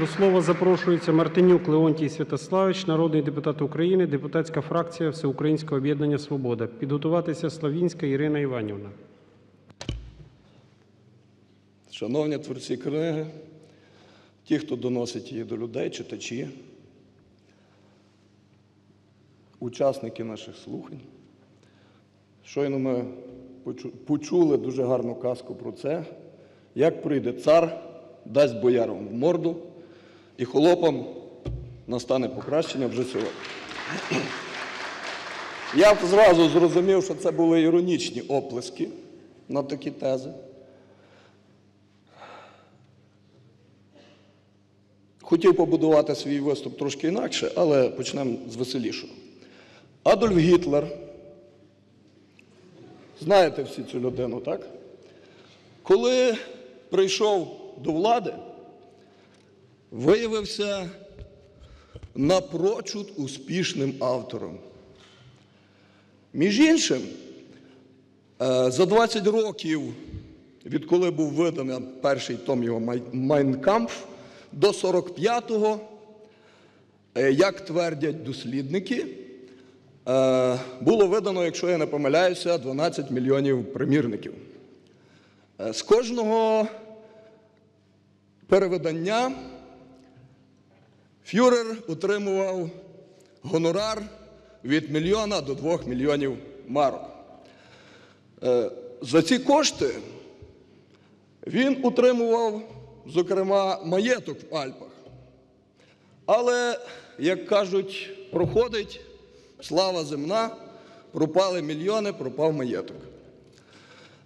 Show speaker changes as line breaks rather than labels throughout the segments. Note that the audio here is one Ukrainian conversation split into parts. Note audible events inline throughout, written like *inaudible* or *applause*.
До слова запрошується Мартинюк Леонтій Святославович, народний депутат України, депутатська фракція Всеукраїнського об'єднання Свобода. Підготуватися Славінська Ірина Іванівна.
Шановні творці книги, ті, хто доносить її до людей, читачі, учасники наших слухань. Щойно ми почули дуже гарну казку про це, як прийде цар, дасть боярам в морду, і холопам настане покращення вже сьогодні. Я зразу зрозумів, що це були іронічні оплески на такі тези. Хотів побудувати свій виступ трошки інакше, але почнемо з веселішого. Адольф Гітлер, знаєте всі цю людину, так? Коли прийшов до влади, виявився напрочуд успішним автором. Між іншим, е, за 20 років, відколи був виданий перший том його «Май- Майнкампф, до 45-го, е, як твердять дослідники, е, було видано, якщо я не помиляюся, 12 мільйонів примірників. З кожного перевидання фюрер отримував гонорар від мільйона до двох мільйонів марок. Е, За ці кошти він утримував, зокрема, маєток в Альпах. Але, як кажуть, проходить слава земна, пропали мільйони, пропав маєток.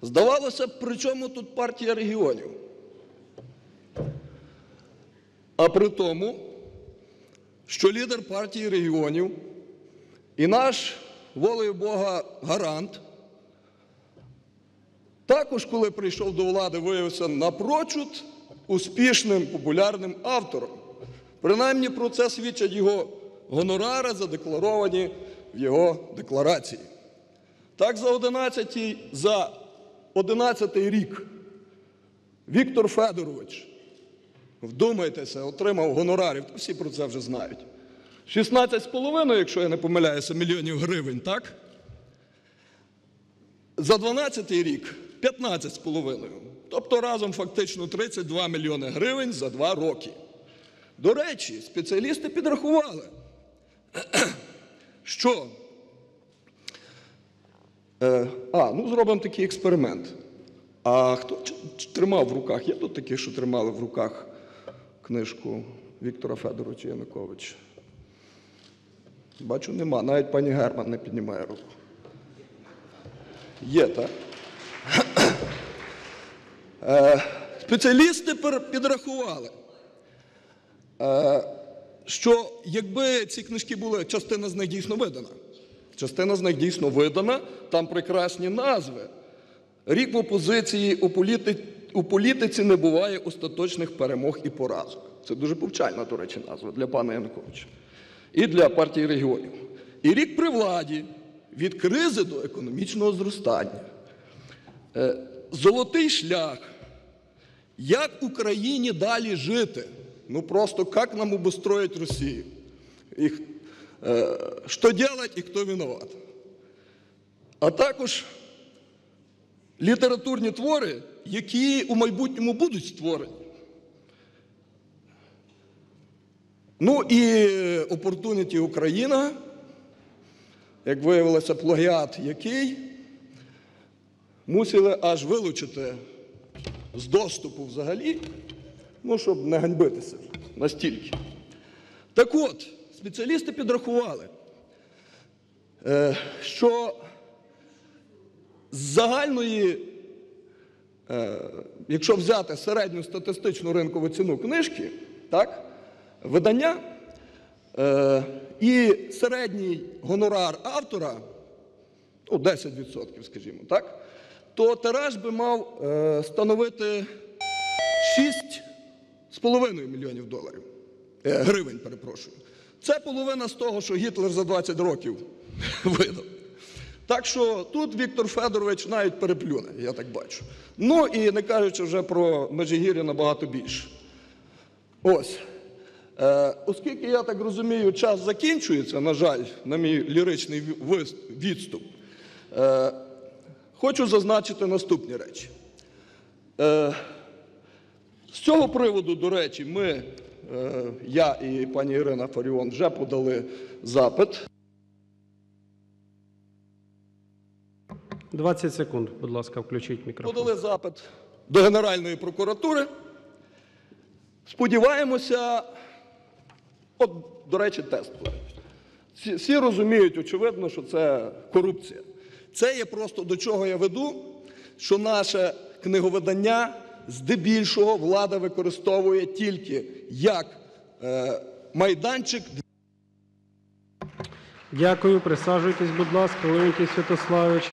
Здавалося б, при чому тут партія регіонів? А при тому, що лідер партії регіонів і наш волею Бога гарант також, коли прийшов до влади, виявився напрочуд успішним популярним автором. Принаймні про це свідчать його гонорари, задекларовані в його декларації. Так, за 11, за 11 рік Віктор Федорович, вдумайтеся, отримав гонорарів, та всі про це вже знають. 16,5, якщо я не помиляюся, мільйонів гривень, так? За 12 рік 15,5. Тобто разом фактично 32 мільйони гривень за два роки. До речі, спеціалісти підрахували, *clears throat* що. Е, а, ну зробимо такий експеримент. А хто тримав в руках? Є тут такі, що тримали в руках книжку Віктора Федоровича Януковича? Бачу, нема. Навіть пані Герман не піднімає руку. Є, так? Е, Спеціалісти підрахували, е, що якби ці книжки були, частина з них дійсно видана. Частина з них дійсно видана, там прекрасні назви. Рік в опозиції у, політи... у політиці не буває остаточних перемог і поразок. Це дуже повчальна, до речі, назва для пана Януковича і для партії регіонів. І рік при владі від кризи до економічного зростання. Е, Золотий шлях. Як Україні далі жити? Ну просто як нам обустроїть Росію? Е, що делать і хто виноват? А також літературні твори, які у майбутньому будуть створені. Ну і Opportunity Україна, як виявилося, плагіат який мусили аж вилучити з доступу взагалі, ну, щоб не ганьбитися настільки. Так от, спеціалісти підрахували, е, що з загальної, е, якщо взяти середню статистичну ринкову ціну книжки, так, видання е, і середній гонорар автора, ну, 10%, скажімо, так, то тираж би мав е, становити 6,5 мільйонів доларів. Гривень, перепрошую. Це половина з того, що Гітлер за 20 років *laughs* видав. Так що тут Віктор Федорович навіть переплюне, я так бачу. Ну і не кажучи вже про Межигір'я набагато більше. Ось. Е, Оскільки я так розумію, час закінчується, на жаль, на мій ліричний відступ, е, хочу зазначити наступні речі. Е, З цього приводу, до речі, ми, е, я і пані Ірина Фаріон, вже подали запит.
20 секунд, будь ласка, включіть мікрофон.
Подали запит до Генеральної прокуратури. Сподіваємося, от, до речі, тест. Всі, розуміють, очевидно, що це корупція. Це є просто до чого я веду, що наше книговидання здебільшого влада використовує тільки як е, майданчик
Дякую, присаджуйтесь, будь ласка, Леонтій Святославович.